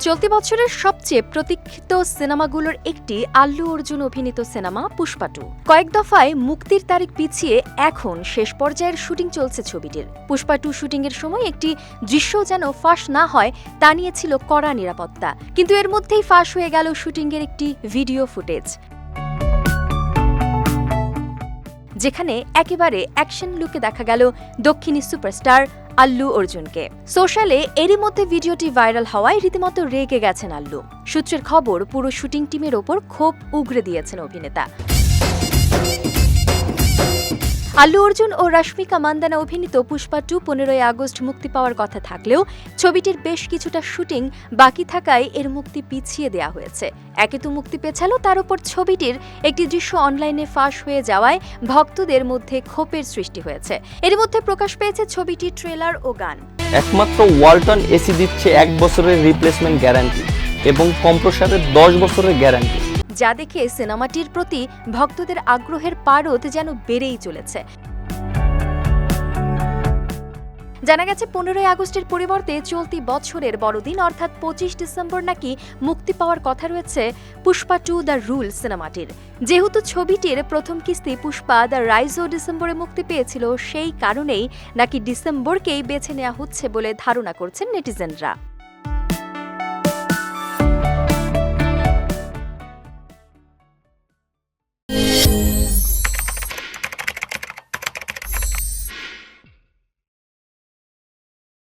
চলতি বছরের সবচেয়ে প্রতীক্ষিত সিনেমাগুলোর একটি আল্লু অর্জুন অভিনীত সিনেমা পুষ্পাটু কয়েক দফায় মুক্তির তারিখ পিছিয়ে এখন শেষ পর্যায়ের শুটিং চলছে ছবিটির। পুষ্পাটু শুটিংয়ের সময় একটি দৃশ্য যেন ফাঁস না হয়, তা নিয়ে ছিল কড়া নিরাপত্তা। কিন্তু এর মধ্যেই ফাঁস হয়ে গেল শুটিংয়ের একটি ভিডিও ফুটেজ। যেখানে একেবারে অ্যাকশন লুকে দেখা গেল দক্ষিণী সুপারস্টার আল্লু অর্জুনকে। সোশ্যালে এরই মধ্যে ভিডিওটি ভাইরাল হওয়ায় রীতিমতো রেগে গেছেন আল্লু। সূত্রের খবর, পুরো শুটিং টিমের ওপর ক্ষোভ উগরে দিয়েছেন অভিনেতা। আল্লু অর্জুন ও রশ্মিকা মান্দানা অভিনীত পুষ্পা টু পনেরোই আগস্ট মুক্তি পাওয়ার কথা থাকলেও ছবিটির বেশ কিছুটা শুটিং বাকি থাকায় এর মুক্তি পিছিয়ে দেওয়া হয়েছে। একে তো মুক্তি পেছালো, তার উপর ছবিটির একটি দৃশ্য অনলাইনে ফাঁস হয়ে যাওয়ায় ভক্তদের মধ্যে ক্ষোভের সৃষ্টি হয়েছে। এর মধ্যে প্রকাশ পেয়েছে ছবিটির ট্রেলার ও গান। একমাত্র ওয়ালটন এসি দিচ্ছে এক বছরের রিপ্লেসমেন্ট গ্যারান্টি এবং কম্প্রসারের দশ বছরের গ্যারান্টি যা দেখে সিনেমাটির প্রতি ভক্তদের আগ্রহের পারদ যেন বেড়েই চলেছে। জানা গেছে, পনেরোই আগস্টের পরিবর্তে চলতি বছরের বড়দিন, অর্থাৎ পঁচিশ ডিসেম্বর নাকি মুক্তি পাওয়ার কথা রয়েছে পুষ্পা টু দ্য রুল সিনেমাটির। যেহেতু ছবিটির প্রথম কিস্তি পুষ্পা দ্য রাইজও ডিসেম্বরে মুক্তি পেয়েছিল, সেই কারণেই নাকি ডিসেম্বরকেই বেছে নেওয়া হচ্ছে বলে ধারণা করছেন নেটিজেনরা।